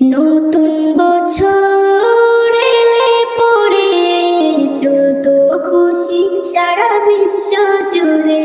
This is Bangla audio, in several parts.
নতুন বছর এলে পড়ে চলত খুশি সারা বিশ্ব জুড়ে।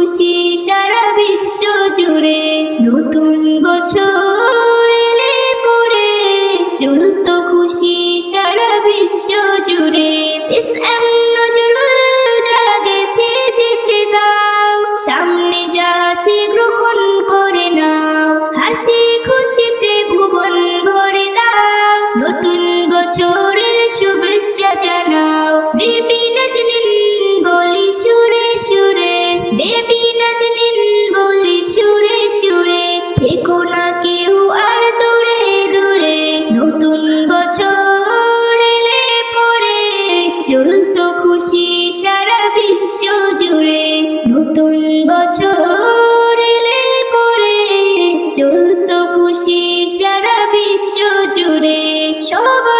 খুশি সারা বিশ্ব জুড়ে নতুন বছর পড়ে। চল চলত খুশি সারা বিশ্ব জুড়ে সবাই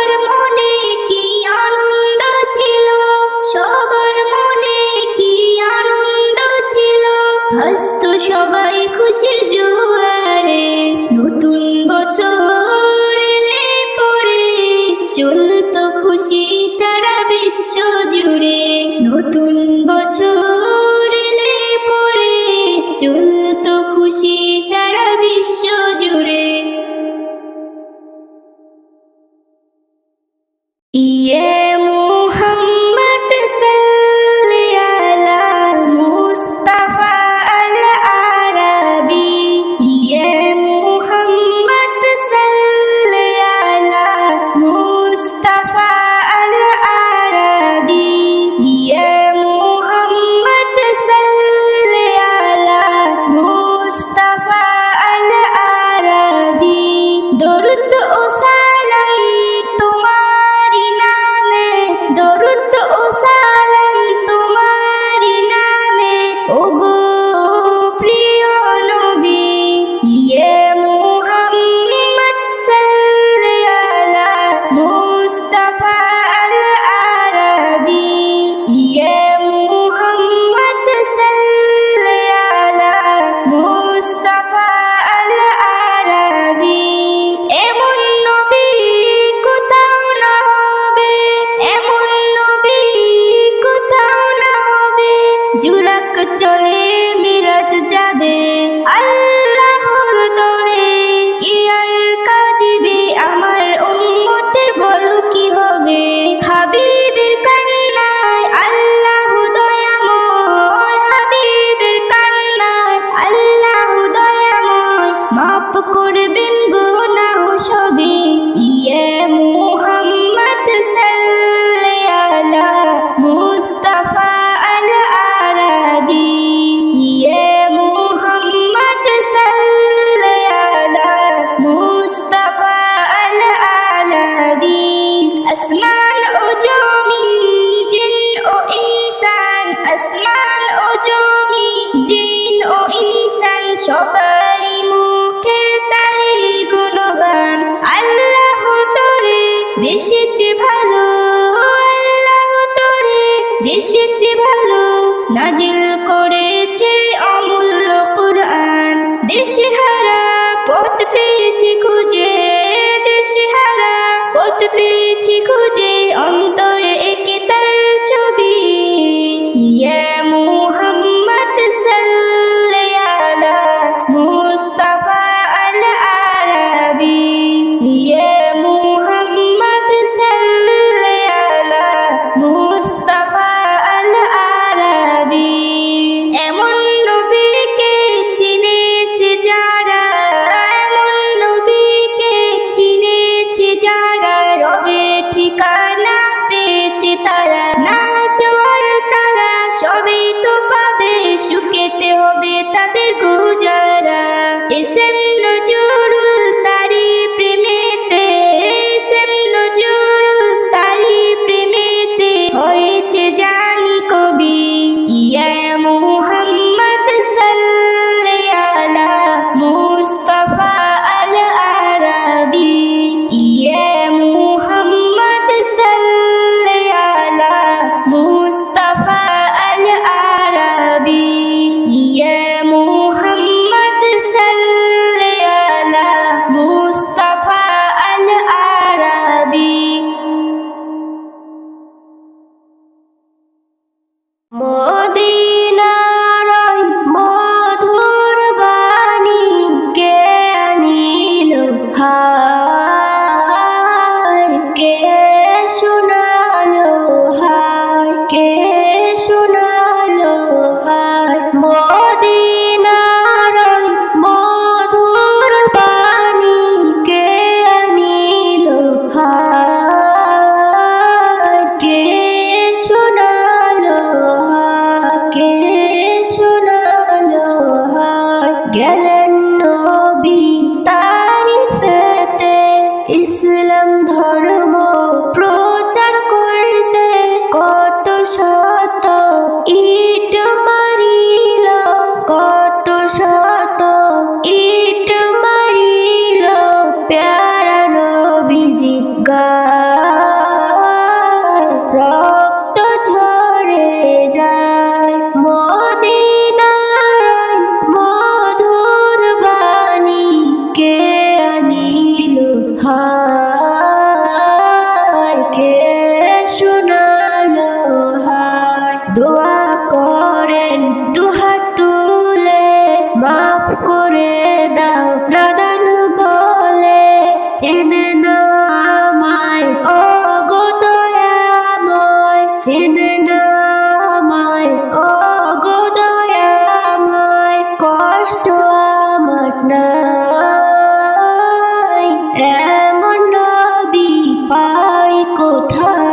to be. 思。আমায় ও গো কষ্ট আমার এমন নবী পাই কোথায়?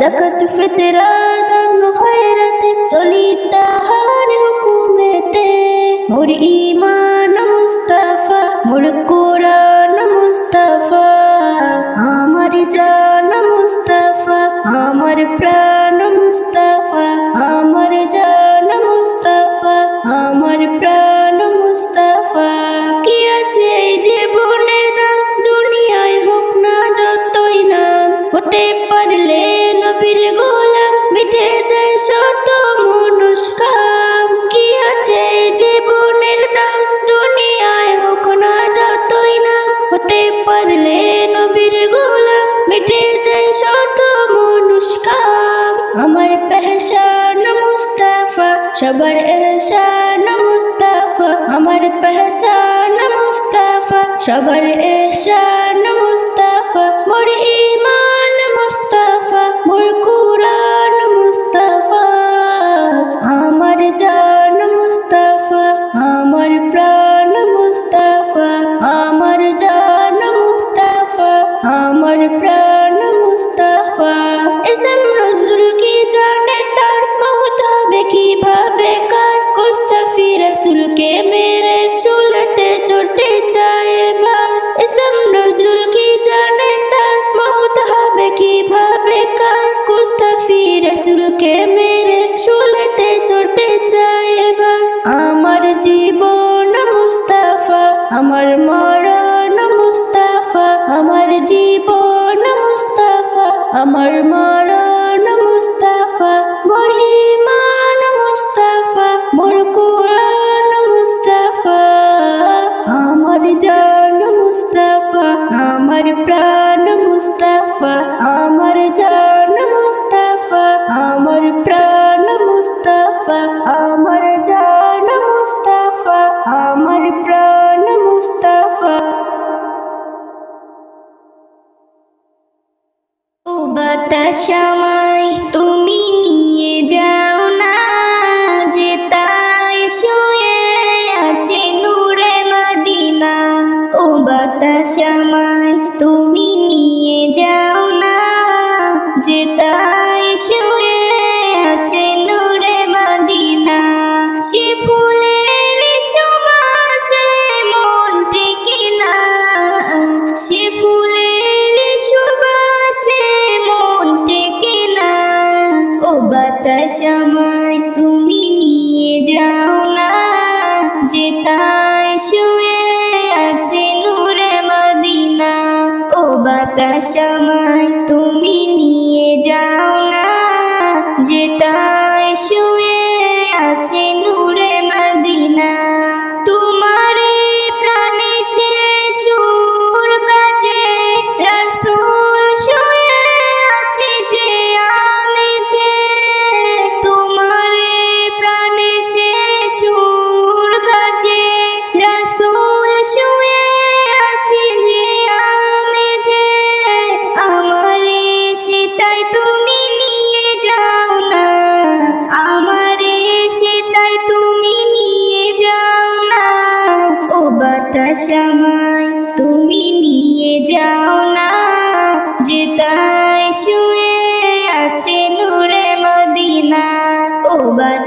জাকাত ফিতরা দান খয়রাতে চলি তাহার হুকুমেতে। মোর ইমান মুস্তাফা, মোর কোরআন মুস্তাফা, আমার জান মুস্তাফা, আমার প্রাণ খবর এহসান মুস্তাফা আমার পহচান মুস্তাফা সবার এহসান আমার প্রাণ মুস্তাফা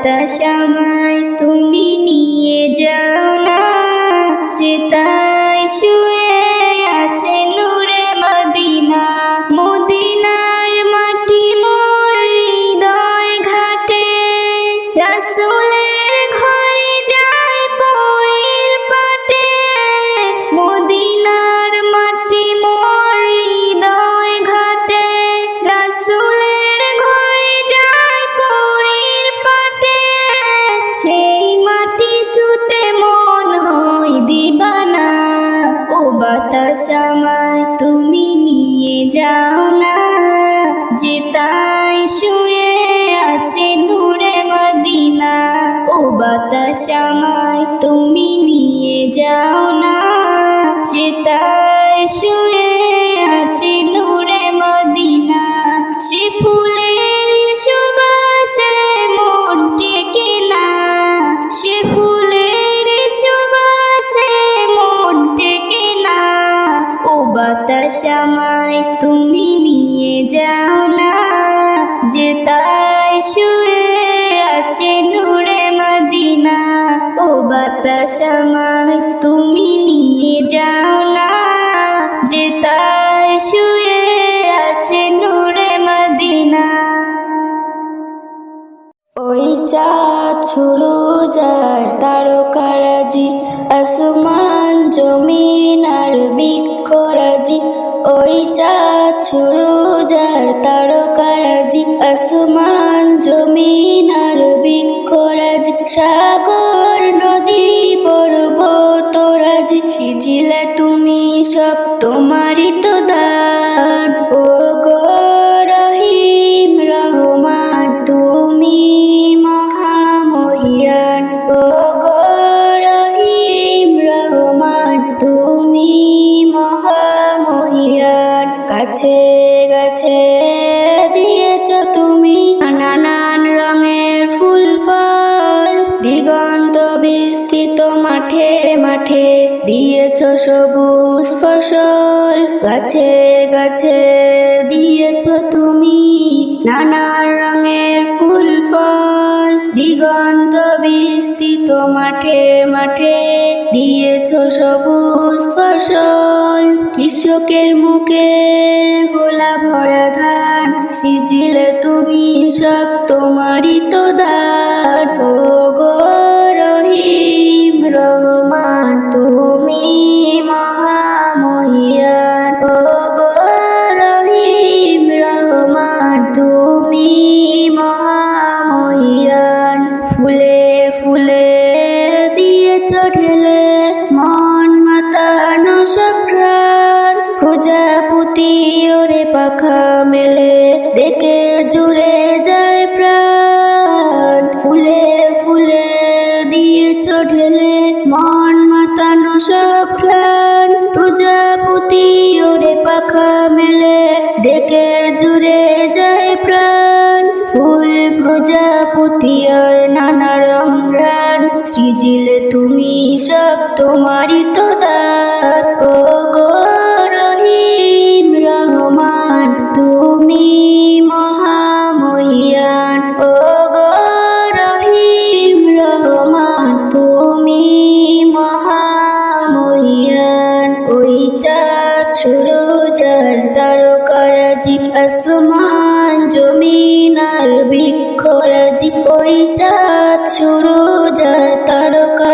হতাশামায় তুমি নিয়ে যাও। আসমান বিক্ষরাজ সাগর নদী পর্বতরাজ সিজিলা তুমি সব তোমারই তো সবুজ ফসল, গাছে গাছে দিয়েছ তুমি নানান রঙের ফুল, ফল। দিগন্ত বিস্তৃত মাঠে মাঠে দিয়েছ সবুজ ফসল। কৃষকের মুখে গোলা ভরা ধান, সিজিলে তুমি সব তোমারই তো দান। সৃজিলে তুমি সব তোমারই তো দান। ও গো রহিম রহমান, তুমি মহামহিয়ান। ও গো রহিম রহমান, তুমি মহামহিয়ান। ওই চাঁদ শুরু যার তারকারাজি আসমান জমিন আর বৃক্ষরাজি, ওই চাঁদ শুরু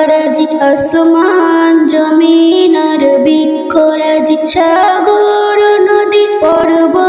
তারকারাজি আসমান জমিন আর বৃক্ষরাজি সাগর নদী পর্বতরাজি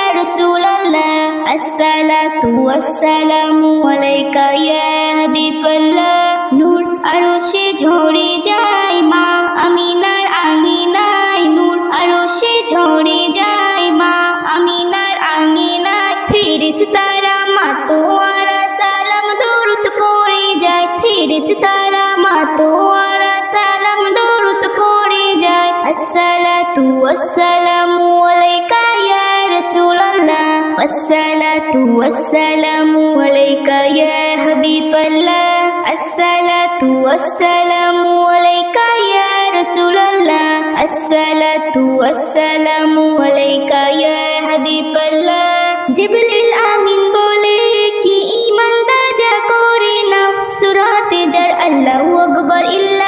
رسول الله الصلاة والسلام عليك يا حبيب الله নূর আরো সে ঝরে যায় মা আমিনার আঙিনায় নূর আরো সে ঝরে যায় মা আমিনার আঙিনায় ফিরিস তারা মাতোয়ারা সালাম দরুদ পড়ে যায় ফিরিস তারা মাতোয়ারা সালাম দরুদ পড়ে যায় আসসালাতু ওয়াসসালামু আলাইকা ইয়া রাসূলুল্লাহ আসসালাতু ওয়াসসালামু আলাইকা ইয়া হাবিবাল্লাহ আসসালাতু ওয়াসসালামু আলাইকা ইয়া রাসূলুল্লাহ আসসালাতু ওয়াসসালামু আলাইকা ইয়া হাবিবাল্লাহ জিবরিল আমিন বলে কি ঈমান তাজা করে নাও সূরাতে যার আল্লাহু আকবার ইল্লাল্লাহ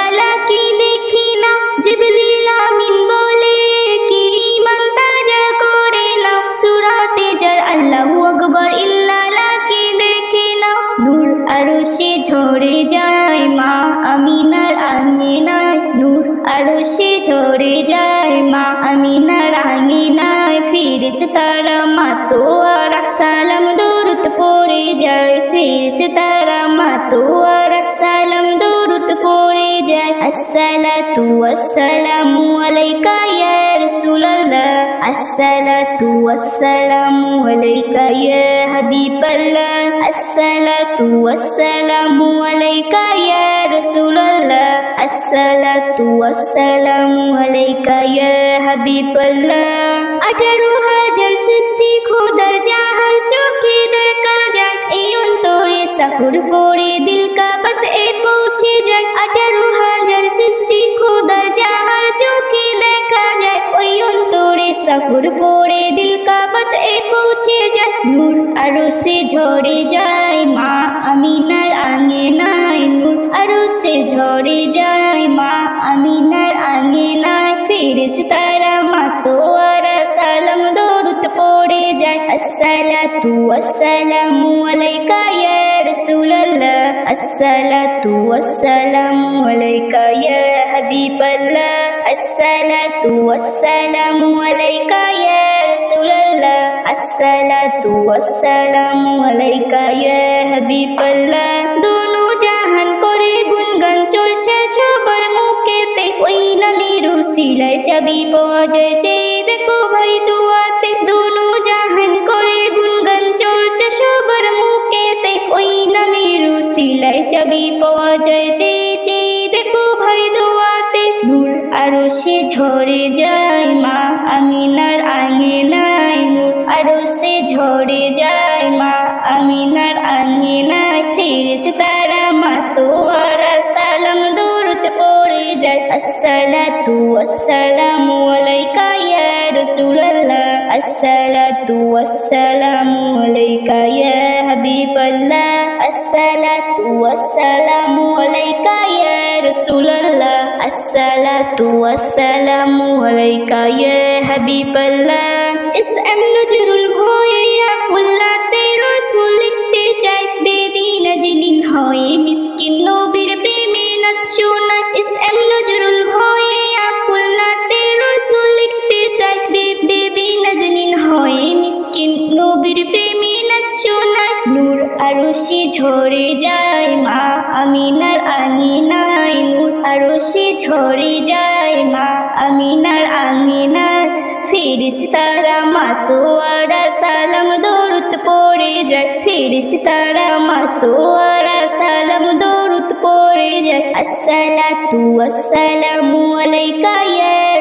সে ঝরে যায় মা আমিনার আঙিনায়, নূর আরও সে ঝরে যায় মা আমিনা রাঙি নাই ফিরিস তারা মা তো আর সালাম দৌরত পড়ে যায়, ফিরিস তারা মা তো আর সালাম দৌরত পড়ে যায়। আসসালাতু আসসালামু আলাইকা আসসালাতু আসসালামু আলাইকা ইয়া হাবিবাল্লাহ আসসালাতু আসসালামু আলাইকা ইয়া রাসূলুল্লাহ আসসালাতু আসসালামু আলাইকা ইয়া হাবিবাল্লাহ আঠারো হাজার সৃষ্টি খোদার যাহার চোখে দেখা যায়, এই অন্তরে সাফর পড়ে দিল কাবাত এ পৌঁছে সাফর পড়ে দিল কাবাত, এ পৌঁছে যায়। নূর আরও সে ঝরে যায়, মা আমিনার আঙে নাই নূর আরও সে ঝরে যায়, মা আমিনার আঙে নাই ফিরিস তারা মা তো আর সালাম দৌড়ত পড়ে যায়। আসসালাতু আসসালামু আলাইকা ইয়া দোনো জাহান করে গুনগান চলছে, সবার মুখেতে ওই নামের উসিলায় চাবি পাওয়া যায়। দেখো ভাই চাবি পাওয়া যায় যে দেখো ভাই দুয়াতে নূর আরও সে ঝরে যায় মা। আমিনার আঙে নাই নূর আরও সে ঝরে যায় মা। আমিনার আঙে নাই ফিরিস তারা মা। তো আর সালাম দৌড়তে পড়ে যায়। আসসালাতু আসসালামু আলাইকা ইয়া রাসূলুল্লাহ আসসালাতু আসসালামু আলাইকা ইয়া হাবিবাল্লাহ আসসালাতু আসসালামু আলাইকা ইয়া রাসূলুল্লাহ আসসালাতু আসসালামু আলাইকা ইয়া হাবিবাল্লাহ ইসআম নজরুল ভয়ে আকুল্লাতে রসুল লিখতে চাই বেবি নাজিলিন হয় আরও সে ঝরে যায় মা। আমিনার আঙিনায় নূর আরও সে ঝরে যায় মা। আমিনার আঙিনায় ফিরিস তারা মা তো আরা সালাম দৌড়ত পড়ে যায়। ফিরিস তারা মা তো আরা সালাম দৌড়ত পড়ে যায়। আসসালাতু আসসালামু আলাইকা ইয়া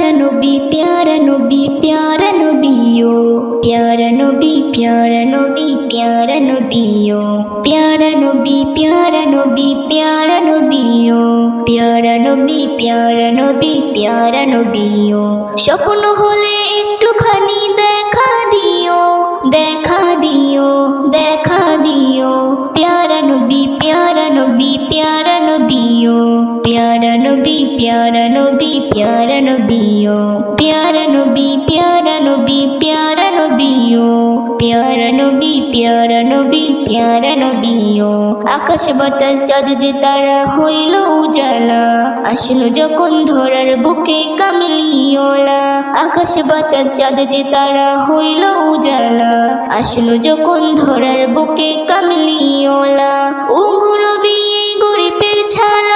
प्यारा नबी प्यारा नबी प्यारा नबियो प्यारा नबी प्यारा नबी प्यारा नबियो प्यारा नबी प्यारा नबी प्यारा नबियो प्यारा नबी प्यारा नबी प्यारा नबियो স্বপ্ন হলে একটুখানি দেখা দিও দেখা দিও দেখা দিও প্যারা নবী প্যারা নবী প্যারা নবী প্যারা নবী প্যারা নবিও প্যারা নবী প্যারা নবী প্যারা নবিও প্যারা নবী প্যারা নবী প্যারা নবিও আকাশ বাতাস, চাঁদ তারা হইল উজালা। আসলো যখন ধরার বুকে কামলিওলা আকাশ বাতাস, চাঁদ তারা হইল উজালা। আসলো যখন ধরার বুকে কামলিওলা ও ঘুরবি গরিবের নিও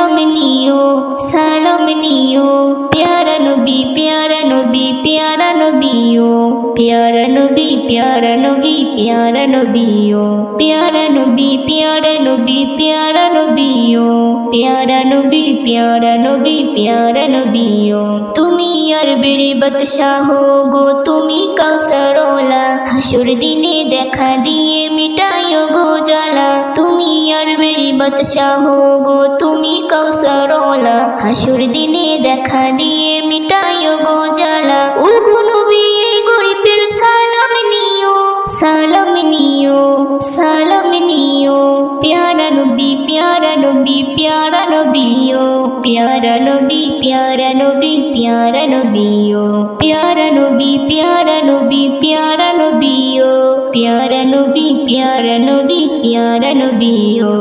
সালাম নিও সালাম নিও প্যারা নবী প্যারা নবী প্যারা নবিও প্যারা নবী প্যারা নবী প্যারা নবিও প্যারা নবী প্যারা নবী প্যারা নবিও প্যারা নবী প্যারা নবী প্যারা নবিও তুমি আর বেড়ে বাদশাহ গো তুমি কাউসারওয়ালা হাসুর দিনে দেখা দিয়ে মিটাইও গো জ্বালা তুমি আর বেড়ে বাদশাহ গো তুমি কৌসরলা হাসুর দিনে দেখা দিয়ে মিটাইও গো জ্বালা। ও কোনো বিয়ে গরিবের সালাম নিও সালাম নিও সালাম নিও। প্যারা নবী প্যারা নবী, প্যারা নবীও প্যারা নবী প্যারা নবী, প্যারা নবীও প্যারা নবী প্যারা নবী, প্যারা নবীও প্যারা নবী প্যারা নবী, প্যারা নবীও